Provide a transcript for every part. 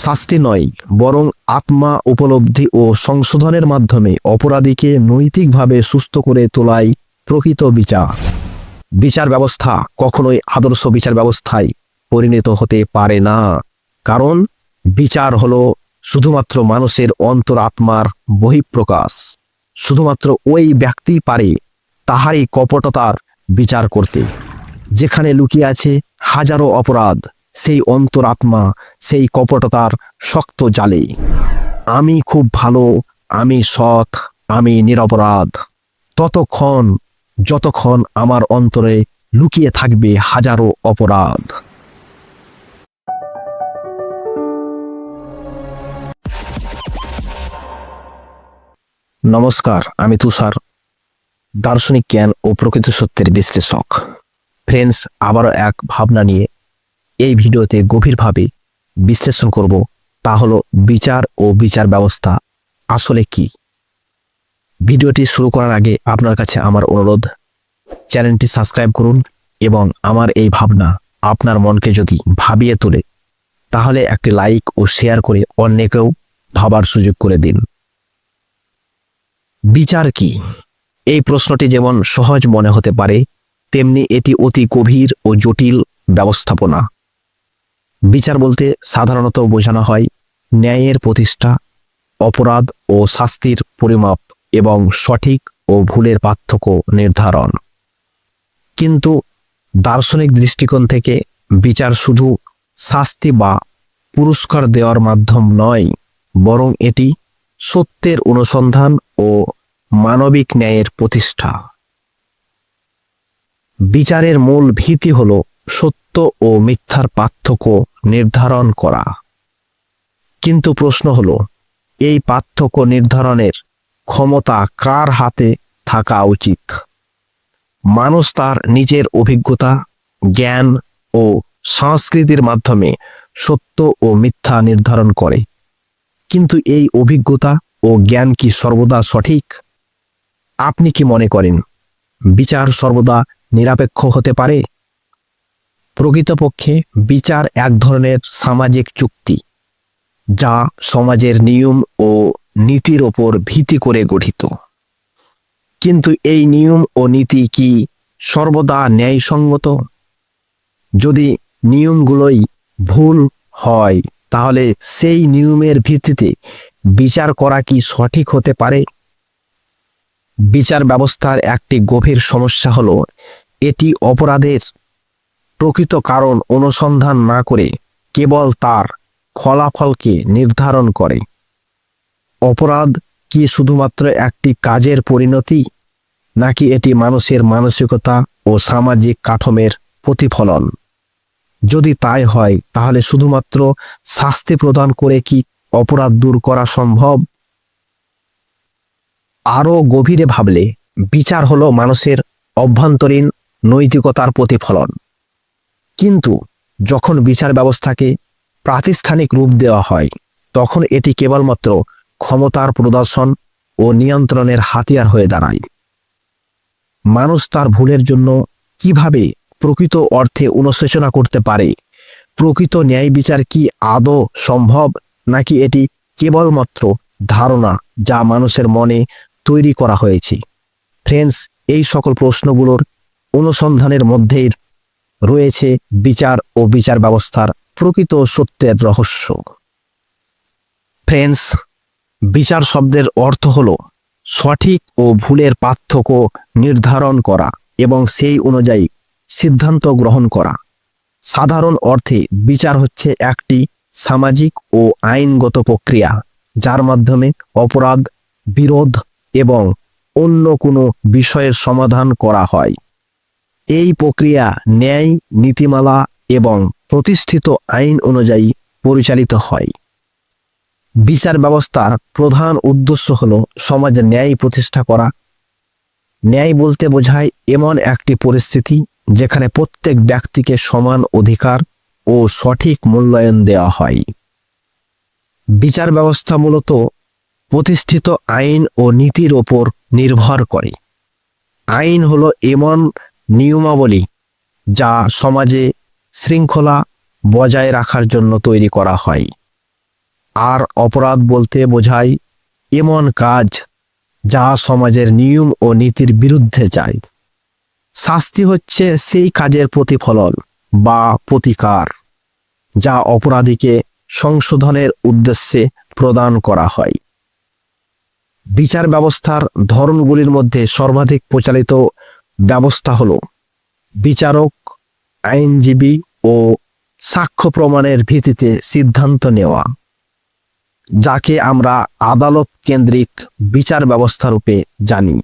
শাস্তি নয়, বরং আত্মা উপলব্ধি ও সংশোধনের মাধ্যমে অপরাধীকে নৈতিকভাবে সুস্থ করে তোলাই প্রকৃত বিচার। বিচার ব্যবস্থা কখনোই আদর্শ বিচার ব্যবস্থায় পরিণত হতে পারে না, কারণ বিচার হলো শুধুমাত্র মানুষের অন্তরাত্মার বহিঃপ্রকাশ। শুধুমাত্র ওই ব্যক্তি পারে তাহারই কপটতার বিচার করতে, যেখানে লুকিয়ে আছে হাজারো অপরাধ। সেই অন্তরাত্মা, সেই কপটতার শক্ত জালে। আমি খুব ভালো, আমি সৎ, আমি নিরপরাধ। ততক্ষণ, যতক্ষণ আমার অন্তরে লুকিয়ে থাকবে হাজারো অপরাধ। নমস্কার, আমি তুষার, দার্শনিক জ্ঞান ও প্রকৃত সত্যের বিশ্লেষক। ফ্রেন্ডস, আবারও এক ভাবনা নিয়ে এই ভিডিওতে গভীরভাবে বিশ্লেষণ করব তা হলো বিচার ও বিচার ব্যবস্থা আসলে কি? ভিডিওটি শুরু করার আগে আপনার কাছে আমার অনুরোধ, চ্যানেলটি সাবস্ক্রাইব করুন এবং আমার এই ভাবনা আপনার মনকে যদি ভাবিয়ে তোলে, তাহলে একটি লাইক ও শেয়ার করে অন্যকেও ভাবার সুযোগ করে দিন। বিচার কি? এই প্রশ্নটি যেমন সহজ মনে হতে পারে, তেমনি এটি অতি গভীর ও জটিল ব্যবস্থাপনা। বিচার বলতে সাধারণত বোঝানো হয় ন্যায়ের প্রতিষ্ঠা, অপরাধ ও শাস্তির পরিমাপ এবং সঠিক ও ভুলের পার্থক্য নির্ধারণ। কিন্তু দার্শনিক দৃষ্টিকোণ থেকে বিচার শুধু শাস্তি বা পুরস্কার দেওয়ার মাধ্যম নয়, বরং এটি সত্যের অনুসন্ধান ও মানবিক ন্যায়ের প্রতিষ্ঠা। বিচারের মূল ভীতি হল সত্য ও মিথ্যার পার্থক্য নির্ধারণ করা। কিন্তু প্রশ্ন হল, এই পার্থক্য নির্ধারণের ক্ষমতা কার হাতে থাকা উচিত? মানুষ তার নিজের অভিজ্ঞতা, জ্ঞান ও সংস্কৃতির মাধ্যমে সত্য ও মিথ্যা নির্ধারণ করে। কিন্তু এই অভিজ্ঞতা ও জ্ঞান কি সর্বদা সঠিক? আপনি কি মনে করেন, বিচার সর্বদা নিরপেক্ষ হতে পারে? প্রকৃতপক্ষে বিচার এক ধরনের সামাজিক চুক্তি, যা সমাজের নিয়ম ও নীতির ওপর ভিত্তি করে গঠিত। কিন্তু এই নিয়ম ও নীতি কি সর্বদা ন্যায়সঙ্গত? যদি নিয়মগুলোই ভুল হয়, তাহলে সেই নিয়মের ভিত্তিতে বিচার করা কি সঠিক হতে পারে? বিচার ব্যবস্থার একটি গভীর সমস্যা হলো, এটি অপরাধের প্রকৃত কারণ অনুসন্ধান না করে কেবল তার ফলাফলকে নির্ধারণ করে। অপরাধ কি শুধুমাত্র একটি কাজের পরিণতি, নাকি এটি মানুষের মানসিকতা ও সামাজিক কাঠামের প্রতিফলন? যদি তাই হয়, তাহলে শুধুমাত্র শাস্তি প্রদান করে কি অপরাধ দূর করা সম্ভব? আরও গভীরে ভাবলে বিচার হলো মানুষের অভ্যন্তরীণ নৈতিকতার প্রতিফলন। কিন্তু যখন বিচার ব্যবস্থাকে প্রাতিষ্ঠানিক রূপ দেওয়া হয়, তখন এটি কেবলমাত্র ক্ষমতার প্রদর্শন ও নিয়ন্ত্রণের হাতিয়ার হয়ে দাঁড়ায়। মানুষ তার ভুলের জন্য কীভাবে প্রকৃত অর্থে অনুশোচনা করতে পারে? প্রকৃত ন্যায় বিচার কি আদৌ সম্ভব, নাকি এটি কেবলমাত্র ধারণা যা মানুষের মনে তৈরি করা হয়েছে? ফ্রেন্ডস, এই সকল প্রশ্নগুলোর অনুসন্ধানের মধ্যেই রয়েছে বিচার ও বিচার ব্যবস্থার প্রকৃত সত্যের রহস্য। ফ্রেন্ডস বিচার শব্দের অর্থ হল সঠিক ও ভুলের পার্থক্য নির্ধারণ করা এবং সেই অনুযায়ী সিদ্ধান্ত গ্রহণ করা। সাধারণ অর্থে বিচার হচ্ছে একটি সামাজিক ও আইনগত প্রক্রিয়া, যার মাধ্যমে অপরাধ, বিরোধ এবং অন্য কোনো বিষয়ের সমাধান করা হয়। এই প্রক্রিয়া ন্যায়, নীতিমালা এবং প্রতিষ্ঠিত আইন অনুযায়ী পরিচালিত হয়। বিচার ব্যবস্থার প্রধান উদ্দেশ্য হল সমাজে ন্যায় প্রতিষ্ঠা করা। ন্যায় বলতে বোঝায় এমন একটি পরিস্থিতি যেখানে প্রত্যেক ব্যক্তিকে সমান অধিকার ও সঠিক মূল্যায়ন দেওয়া হয়। বিচার ব্যবস্থা মূলত প্রতিষ্ঠিত আইন ও নীতির ওপর নির্ভর করে। আইন হলো এমন নিয়মাবলী যা সমাজে শৃঙ্খলা বজায় রাখার জন্য তৈরি করা হয়। আর অপরাধ বলতে বোঝায় এমন কাজ যা সমাজের নিয়ম ও নীতির বিরুদ্ধে যায়। শাস্তি হচ্ছে সেই কাজের প্রতিফলন বা প্রতিকার যা অপরাধীকে সংশোধনের উদ্দেশ্যে প্রদান করা হয়। বিচার ব্যবস্থার ধরনগুলির মধ্যে সর্বাধিক প্রচালিত ব্যবস্থা হল। বিচারক, আইনজীবী ও সাক্ষ্য প্রমাণের ভিত্তিতে সিদ্ধান্ত নেওয়া, যাকে আমরা আদালত কেন্দ্রিক বিচার ব্যবস্থা রূপে জানি।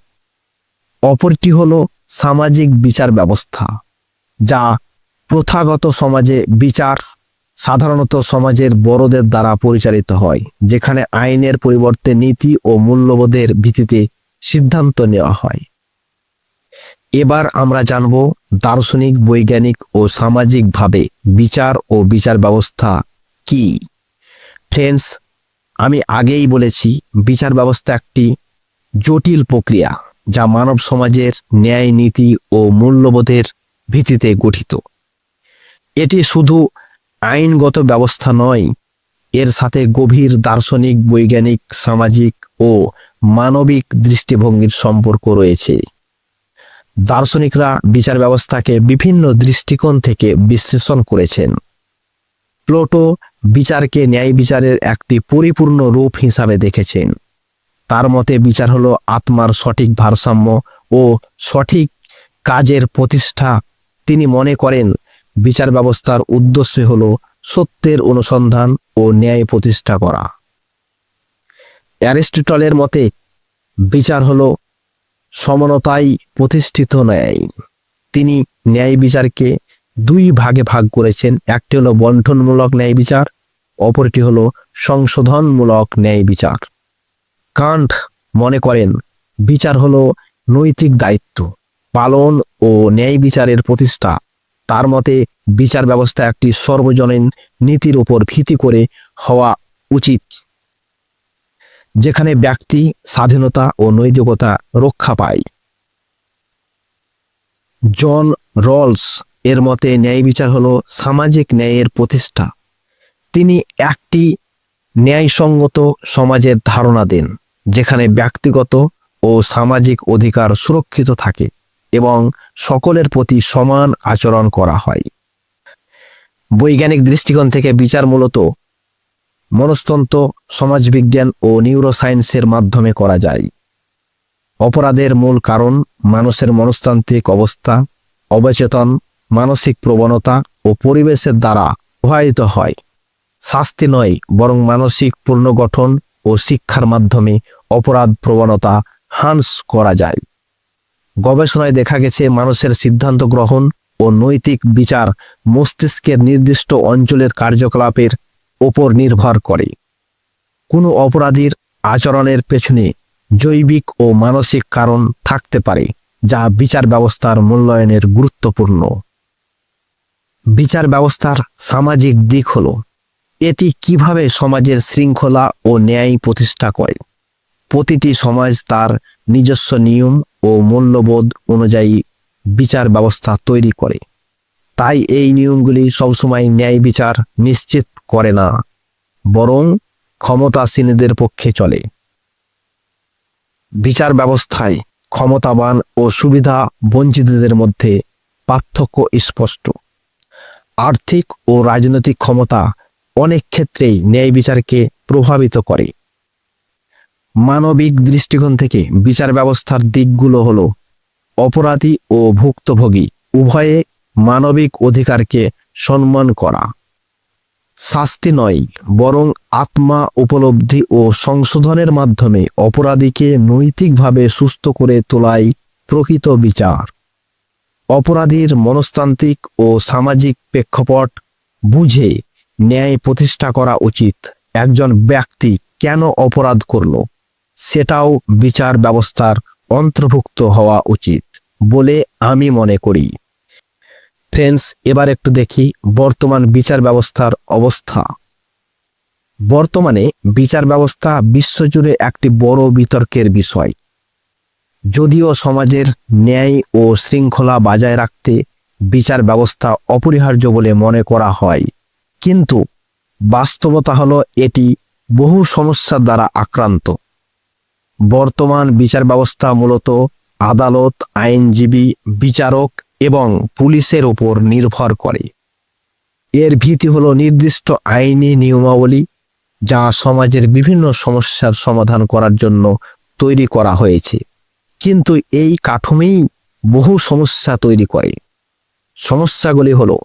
অপরটি হল সামাজিক বিচার ব্যবস্থা, যা প্রথাগত সমাজে বিচার সাধারণত সমাজের বড়দের দ্বারা পরিচালিত হয়, যেখানে আইনের পরিবর্তে নীতি ও মূল্যবোধের ভিত্তিতে সিদ্ধান্ত নেওয়া হয়। এবার আমরা জানব দার্শনিক, বৈজ্ঞানিক ও সামাজিকভাবে বিচার ও বিচার ব্যবস্থা কি? ফ্রেন্ডস আমি আগেই বলেছি, বিচার ব্যবস্থা একটি জটিল প্রক্রিয়া যা মানব সমাজের ন্যায় নীতি ও মূল্যবোধের ভিত্তিতে গঠিত। এটি শুধু আইনগত ব্যবস্থা নয়, এর সাথে গভীর দার্শনিক, বৈজ্ঞানিক, সামাজিক ও মানবিক দৃষ্টিভঙ্গির সম্পর্ক রয়েছে। দার্শনিকরা বিচার ব্যবস্থাকে বিভিন্ন দৃষ্টিকোণ থেকে বিশ্লেষণ করেছেন। প্লোটো বিচারকে ন্যায় বিচারের একটি পরিপূর্ণ রূপ হিসাবে দেখেছেন। তার মতে বিচার হলো আত্মার সঠিক ভারসাম্য ও সঠিক কাজের প্রতিষ্ঠা। তিনি মনে করেন, বিচার ব্যবস্থার উদ্দেশ্য হল সত্যের অনুসন্ধান ও ন্যায় প্রতিষ্ঠা করা। অ্যারিস্টটলের মতে, বিচার হল সমানতায় প্রতিষ্ঠিত ন্যায়। তিনি ন্যায় বিচারকে দুই ভাগে ভাগ করেছেন। একটি হলো বন্টনমূলক ন্যায় বিচার, অপরটি হলো সংশোধনমূলক ন্যায় বিচার। কান্ট মনে করেন, বিচার হলো নৈতিক দায়িত্ব, পালন ও ন্যায় বিচারের প্রতিষ্ঠা। তার মতে, বিচার ব্যবস্থা একটি সর্বজনীন নীতির উপর ভিত্তি করে হওয়া উচিত। যেখানে ব্যক্তি স্বাধীনতা ও নৈতিকতা রক্ষা পায়। জন রলস এর মতে ন্যায় বিচার হলো সামাজিক ন্যায়ের প্রতিষ্ঠা। তিনি একটি ন্যায়সঙ্গত সমাজের ধারণা দেন, যেখানে ব্যক্তিগত ও সামাজিক অধিকার সুরক্ষিত থাকে এবং সকলের প্রতি সমান আচরণ করা হয়। বৈজ্ঞানিক দৃষ্টিকোণ থেকে বিচার মূলত মনস্তন্ত্র সমাজবিজ্ঞান ও নিউরোসায়েন্সের মাধ্যমে করা যায়। অপরাধের মূল কারণ মানুষের মনস্তান্ত্রিক অবস্থা, অবচেতন, মানসিক প্রবণতা ও পরিবেশের দ্বারা প্রভাবিত হয়। শাস্তি নয়, বরং মানসিক পুনর্গঠন ও শিক্ষার মাধ্যমে অপরাধ প্রবণতা হ্রাস করা যায়। গবেষণায় দেখা গেছে, মানুষের সিদ্ধান্ত গ্রহণ ও নৈতিক বিচার মস্তিষ্কের নির্দিষ্ট অঞ্চলের কার্যকলাপের ওপর নির্ভর করে। কোনো অপরাধীর আচরণের পেছনে জৈবিক ও মানসিক কারণ থাকতে পারে, যা বিচার ব্যবস্থার মূল্যায়নের গুরুত্বপূর্ণ। বিচার ব্যবস্থার সামাজিক দিক হল, এটি কীভাবে সমাজের শৃঙ্খলা ও ন্যায় প্রতিষ্ঠা করে। প্রতিটি সমাজ তার নিজস্ব নিয়ম ও মূল্যবোধ অনুযায়ী বিচার ব্যবস্থা তৈরি করে। তাই এই নিয়মগুলি সবসময় ন্যায় বিচার নিশ্চিত করে না, বরং ক্ষমতাসীনদের পক্ষে চলে। বিচার ব্যবস্থায় ক্ষমতাবান ও সুবিধা বঞ্চিতদের মধ্যে পার্থক্য স্পষ্ট। আর্থিক ও রাজনৈতিক ক্ষমতা অনেক ক্ষেত্রেই ন্যায় বিচারকে প্রভাবিত করে। মানবিক দৃষ্টিকোণ থেকে বিচার ব্যবস্থার দিকগুলো হলো অপরাধী ও ভুক্তভোগী। উভয়ে মানবিক অধিকারকে সম্মান করা। শাস্তি নয়, বরং আত্মা উপলব্ধি ও সংশোধনের মাধ্যমে অপরাধীকে নৈতিকভাবে সুস্থ করে তোলাই প্রকৃত বিচার। অপরাধীর মনস্তান্ত্রিক ও সামাজিক প্রেক্ষাপট বুঝে ন্যায় প্রতিষ্ঠা করা উচিত। একজন ব্যক্তি কেন অপরাধ করল? সেটাও বিচার ব্যবস্থার অন্তর্ভুক্ত হওয়া উচিত বলে আমি মনে করি। ফ্রেন্ডস এবার একটু দেখি বর্তমান বিচার ব্যবস্থার অবস্থা। বর্তমানে বিচার ব্যবস্থা বিশ্বজুড়ে একটি বড় বিতর্কের বিষয়। যদিও সমাজের ন্যায় ও শৃঙ্খলা বজায় রাখতে বিচার ব্যবস্থা অপরিহার্য বলে মনে করা হয়। কিন্তু বাস্তবতা হলো এটি বহু সমস্যার দ্বারা আক্রান্ত। বর্তমান বিচার ব্যবস্থা মূলত আদালত, আইনজীবী, বিচারক এবং পুলিশের ওপর নির্ভর করে। এর ভীতি হলো নির্দিষ্ট আইনি নিয়মাবলী যা সমাজের বিভিন্ন সমস্যার সমাধান করার জন্য তৈরি করা হয়েছে। কিন্তু এই কাঠামোই বহু সমস্যা তৈরি করে। সমস্যাগুলি হলো,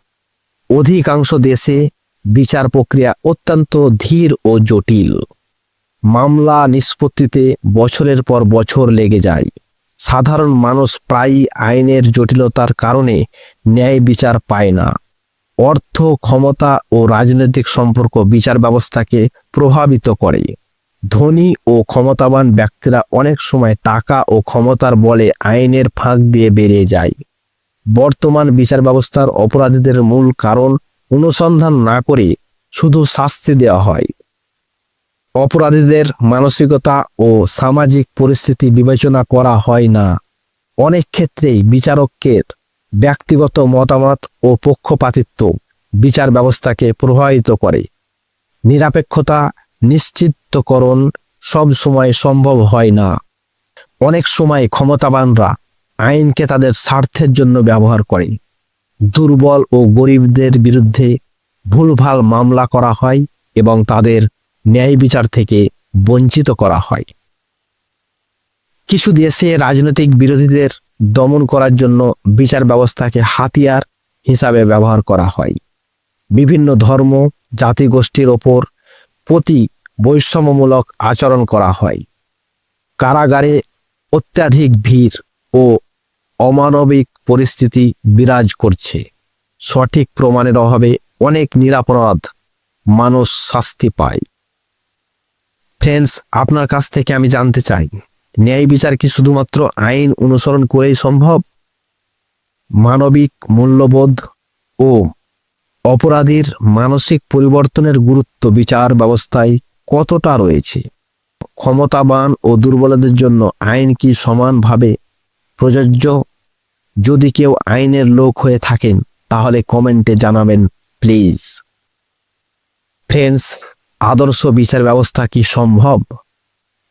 অধিকাংশ দেশে বিচার প্রক্রিয়া অত্যন্ত ধীর ও জটিল। মামলা নিষ্পত্তিতে বছরের পর বছর লেগে যায়। সাধারণ মানুষ প্রায়ই আইনের জটিলতার কারণে ন্যায় বিচার পায় না। অর্থ, ক্ষমতা ও রাজনৈতিক সম্পর্ক বিচার ব্যবস্থাকে প্রভাবিত করে। ধনী ও ক্ষমতাবান ব্যক্তিরা অনেক সময় টাকা ও ক্ষমতার বলে আইনের ফাঁক দিয়ে বেরিয়ে যায়। বর্তমান বিচার ব্যবস্থার অপরাধীদের মূল কারণ অনুসন্ধান না করে শুধু শাস্তি দেওয়া হয়। অপরাধীদের মানসিকতা ও সামাজিক পরিস্থিতি বিবেচনা করা হয় না। অনেক ক্ষেত্রেই বিচারকের ব্যক্তিগত মতামত ও পক্ষপাতিত্ব বিচার ব্যবস্থাকে প্রভাবিত করে। নিরপেক্ষতা, নিশ্চিতকরণ সব সময় সম্ভব হয় না। অনেক সময় ক্ষমতাবানরা আইনকে তাদের স্বার্থের জন্য ব্যবহার করে। দুর্বল ও গরিবদের বিরুদ্ধে ভুলভাল মামলা করা হয় এবং তাদের ন্যায় বিচার থেকে বঞ্চিত করা হয়। কিছু দেশে রাজনৈতিক বিরোধীদের দমন করার জন্য বিচার ব্যবস্থাকে হাতিয়ার হিসাবে ব্যবহার করা হয়। বিভিন্ন ধর্ম, জাতিগোষ্ঠীর ওপর প্রতি বৈষম্যমূলক আচরণ করা হয়। কারাগারে অত্যাধিক ভিড় ও অমানবিক পরিস্থিতি বিরাজ করছে। সঠিক প্রমাণের অভাবে অনেক নিরাপরাধ মানুষ শাস্তি পায়। ফ্রেন্ডস আপনার কাছ থেকে আমি জানতে চাই। ন্যায় বিচার কি শুধুমাত্র আইন অনুসরণ করেই সম্ভব? মানবিক মূল্যবোধ ও অপরাধীর মানসিক পরিবর্তনের গুরুত্ব বিচার ব্যবস্থায় কতটা রয়েছে? ক্ষমতাবান ও দুর্বলদের জন্য আইন কি সমানভাবে প্রযোজ্য? যদি কেউ আইনের লোক হয়ে থাকেন, তাহলে কমেন্টে জানাবেন, প্লিজ। ফ্রেন্ডস আদর্শ বিচার ব্যবস্থা কি সম্ভব?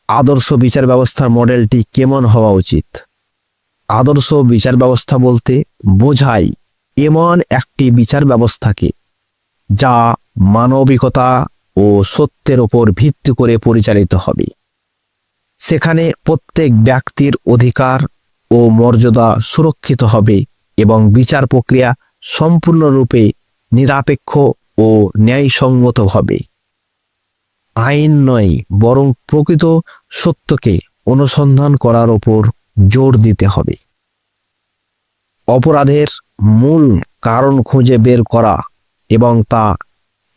আদর্শ বিচার ব্যবস্থার মডেলটি কেমন হওয়া উচিত? আদর্শ বিচার ব্যবস্থা বলতে বোঝায় এমন একটি বিচার ব্যবস্থাকে যা মানবিকতা ও সত্যের ওপর ভিত্তি করে পরিচালিত হবে। সেখানে প্রত্যেক ব্যক্তির অধিকার ও মর্যাদা সুরক্ষিত হবে এবং বিচার প্রক্রিয়া সম্পূর্ণরূপে নিরপেক্ষ ও ন্যায়সঙ্গত হবে। আইন নয়, বরং প্রকৃত সত্যকে অনুসন্ধান করার ওপর জোর দিতে হবে। অপরাধের মূল কারণ খুঁজে বের করা এবং তা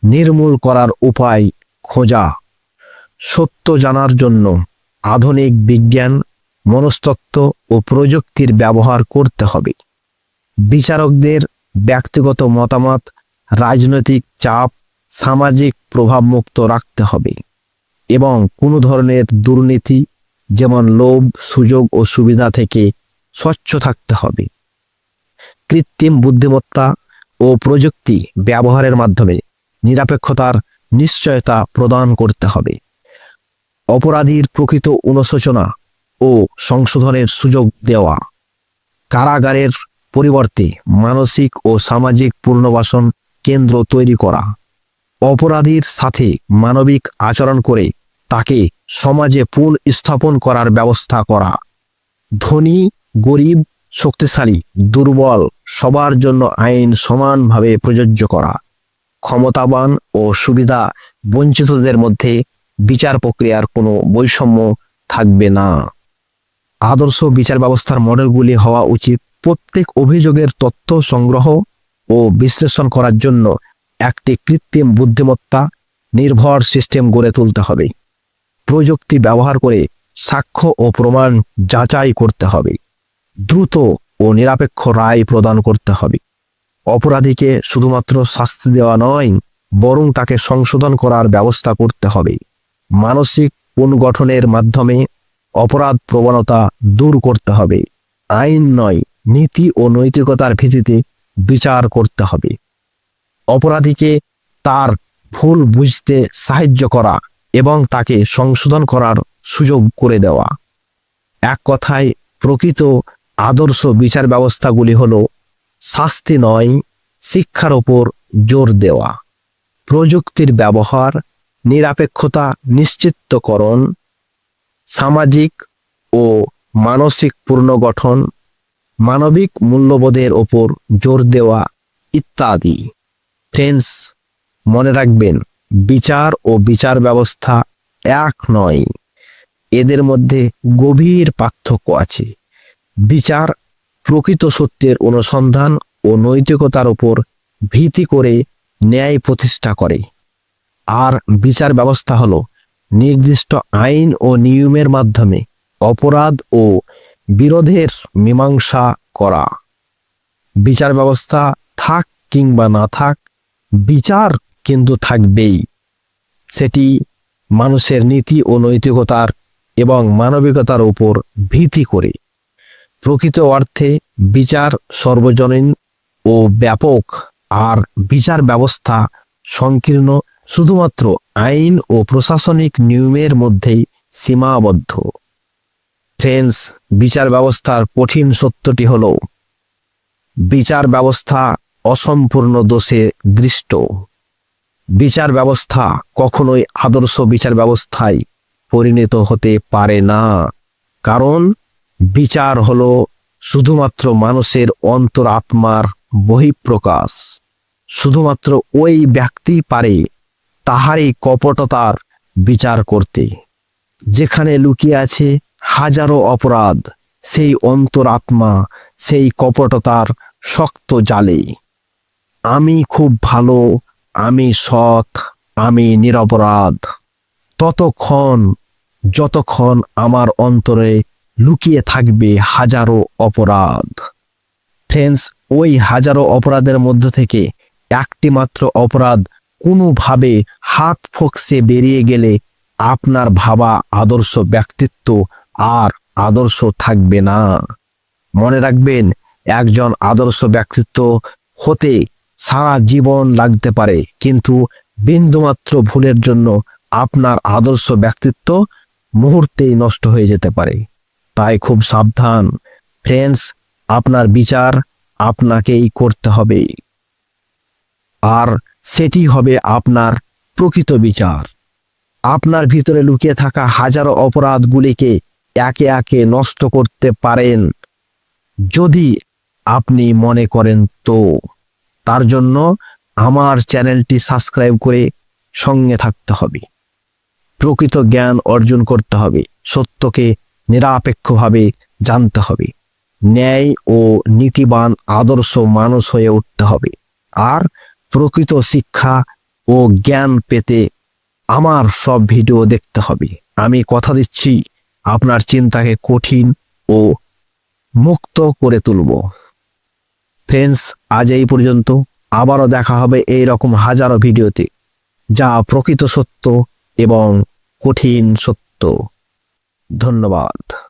নির্মূল করার উপায় খোঁজা সত্য জানার জন্য আধুনিক বিজ্ঞান, মনস্তত্ত্ব ও প্রযুক্তির ব্যবহার করতে হবে। বিচারকদের ব্যক্তিগত মতামত, রাজনৈতিক চাপ সামাজিক প্রভাবমুক্ত রাখতে হবে এবং কোনো ধরনের দুর্নীতি, যেমন লোভ, সুযোগ ও সুবিধা থেকে স্বচ্ছ থাকতে হবে। কৃত্রিম বুদ্ধিমত্তা ও প্রযুক্তি ব্যবহারের মাধ্যমে নিরপেক্ষতার নিশ্চয়তা প্রদান করতে হবে। অপরাধীর প্রকৃত অনুশোচনা ও সংশোধনের সুযোগ দেওয়া। কারাগারের পরিবর্তে মানসিক ও সামাজিক পুনর্বাসন কেন্দ্র তৈরি করা। অপরাধীর সাথে মানবিক আচরণ করে তাকে সমাজে পুন স্থাপন করার ব্যবস্থা করা। ধনী, গরিব, শক্তিশালী, দুর্বল, সবার জন্য আইন সমানভাবে প্রযোজ্য করা। ক্ষমতাবান ও সুবিধা বঞ্চিতদের মধ্যে বিচার প্রক্রিয়ার কোনো বৈষম্য থাকবে না। আদর্শ বিচার ব্যবস্থার মডেলগুলি হওয়া উচিত প্রত্যেক অভিযোগের তথ্য সংগ্রহ ও বিশ্লেষণ করার জন্য একটি কৃত্রিম বুদ্ধিমত্তা নির্ভর সিস্টেম গড়ে তুলতে হবে। প্রযুক্তি ব্যবহার করে সাক্ষ্য ও প্রমাণ যাচাই করতে হবে। দ্রুত ও নিরপেক্ষ রায় প্রদান করতে হবে। অপরাধীকে শুধুমাত্র শাস্তি দেওয়া নয়, বরং তাকে সংশোধন করার ব্যবস্থা করতে হবে। মানসিক পুনর্গঠনের মাধ্যমে অপরাধ প্রবণতা দূর করতে হবে। আইন নয়, নীতি ও নৈতিকতার ভিত্তিতে বিচার করতে হবে। অপরাধীকে তার ভুল বুঝতে সাহায্য করা এবং তাকে সংশোধন করার সুযোগ করে দেওয়া। এক কথায়, প্রকৃত আদর্শ বিচার ব্যবস্থাগুলি হল শাস্তি নয়, শিক্ষার ওপর জোর দেওয়া। প্রযুক্তির ব্যবহার, নিরপেক্ষতা নিশ্চিতকরণ, সামাজিক ও মানসিক পুনর্গঠন, মানবিক মূল্যবোধের ওপর জোর দেওয়া ইত্যাদি। ফ্রেন্ডস মনে রাখবেন, বিচার ও বিচার ব্যবস্থা এক নয়। এদের মধ্যে গভীর পার্থক্য আছে। বিচার প্রকৃত সত্যের অনুসন্ধান ও নৈতিকতার উপর ভিত্তি করে ন্যায় প্রতিষ্ঠা করে। আর বিচার ব্যবস্থা হলো নির্দিষ্ট আইন ও নিয়মের মাধ্যমে অপরাধ ও বিরোধের মীমাংসা করা। বিচার ব্যবস্থা থাক কিংবা না থাক বিচার কিন্তু থাকবেই। সেটি মানুষের নীতি ও নৈতিকতার এবং মানবিকতার উপর ভিত্তি করে। প্রকৃত অর্থে বিচার সর্বজনীন ও ব্যাপক, আর বিচার ব্যবস্থা সংকীর্ণ শুধুমাত্র আইন ও প্রশাসনিক নিয়মের মধ্যেই সীমাবদ্ধ। ফ্রেন্ডস বিচার ব্যবস্থার কঠিন সত্যটি হল, বিচার ব্যবস্থা অসম্পূর্ণ দোষে দৃষ্ট। বিচার ব্যবস্থা কখনোই আদর্শ বিচার ব্যবস্থায় পরিণত হতে পারে না। কারণ বিচার হলো শুধুমাত্র মানুষের অন্তরাত্মার বহিঃপ্রকাশ। শুধুমাত্র ওই ব্যক্তি পারে তাহারই কপটতার বিচার করতে। যেখানে লুকিয়ে আছে হাজারো অপরাধ, সেই অন্তরাত্মা, সেই কপটতার শক্ত জালে। আমি খুব ভালো, আমি সৎ, আমি নিরপরাধ। ততক্ষণ, যতক্ষণ আমার অন্তরে লুকিয়ে থাকবে হাজারো অপরাধ। ফ্রেন্ডস ওই হাজারো অপরাধের মধ্যে থেকে একটি মাত্র অপরাধ কোনোভাবে হাত ফোকসে বেরিয়ে গেলে আপনার ভাবা আদর্শ ব্যক্তিত্ব আর আদর্শ থাকবে না। মনে রাখবেন, একজন আদর্শ ব্যক্তিত্ব হতে সারা জীবন লাগতে পারে, কিন্তু বিন্দুমাত্র ভুলের জন্য আপনার আদর্শ ব্যক্তিত্ব মুহূর্তেই নষ্ট হয়ে যেতে পারে। তাই খুব সাবধান। ফ্রেন্ডস, আপনার বিচার আপনাকেই করতে হবে। আর সেটি হবে আপনার প্রকৃত বিচার। আপনার ভিতরে লুকিয়ে থাকা হাজারো অপরাধগুলিকে একে একে নষ্ট করতে পারেন। যদি আপনি মনে করেন তো। তার জন্য আমার চ্যানেলটি সাবস্ক্রাইব করে সঙ্গে থাকতে হবে। প্রকৃত জ্ঞান অর্জন করতে হবে, সত্যকে নিরপেক্ষভাবে জানতে হবে, ন্যায় ও নীতিবান আদর্শ মানুষ হয়ে উঠতে হবে, আর প্রকৃত শিক্ষা ও জ্ঞান পেতে আমার সব ভিডিও দেখতে হবে। আমি কথা দিচ্ছি, আপনার চিন্তাকে কঠিন ও মুক্ত করে তুলব। ফ্রেন্ডস আজ এই পর্যন্ত। আবারও দেখা হবে এই রকম হাজারো ভিডিওতে, যা প্রকৃত সত্য এবং কঠিন সত্য। ধন্যবাদ।